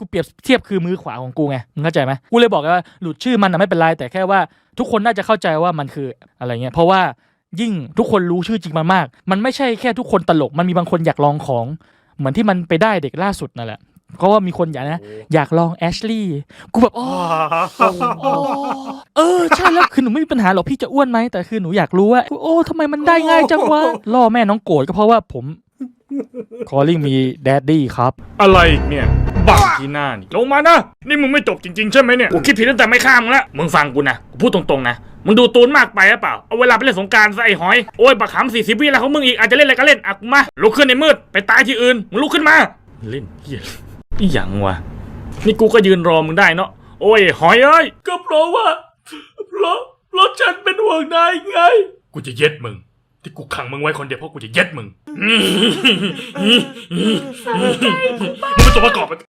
กูเปรียบเทียบคือมือขวาของกูไงมึงเข้าใจไหมกูเลยบอกว่าหลุดชื่อมันนะไม่เป็นไรแต่แค่ว่า ทุกคนน่าจะเข้าใจว่ามันคืออะไรเงี้ยเพราะว่ายิ่งทุกคนรู้ชื่อจริงมันมาก มันไม่ใช่แค่ทุกคนตลก มันมีบางคนอยากลองของ เหมือนที่มันไปได้เด็กล่าสุดนั่นแหละเพราะว่ามีคนอยากนะ อยากลองแอชลี่กูแบบอ๋อโอ้เออใช่แล้วคือหนูไม่มีปัญหาหรอกพี่จะอ้วนไหมแต่คือหนูอยากรู้ว่าโอ้ทำไมมันได้ง่ายจังวะล่อแม่น้องโกรธก็เพราะว่าผม calling me daddy ครับ อะไรอีกเนี่ย บังที่หน้านี่ลงมานะ นี่มึงไม่จบจริงๆใช่ไหมเนี่ย กูคิดผิดตั้งแต่ไม่ข้ามงแล้ว มึงฟังกูนะ กูพูดตรงๆนะ มึงดูตูนมากไปหรือเปล่า เอาเวลาไปเล่นสงกรารซะไอ้หอย โอ้ยบักขำสี่สิบวิแล้วของมึงอีกอาจจะเล่นอะไรก็เล่นอะกูมา ลุกขึ้นในมืด ไปตายที่อื่น มึงลุกขึ้นมา เล่นเฮียอีหยังวะ นี่กูก็ยืนรอมึงได้เนาะ โอ้ยหอยเอ้ย ก็เพราะว่า เพราะ เพราะฉันเป็นห่วงนายไง กูจะเย็ดมึง ที่กูขังมึงไว้คนเดียวเพราะกูจะเย็ดมึง มึงเป็นตัวประกอบ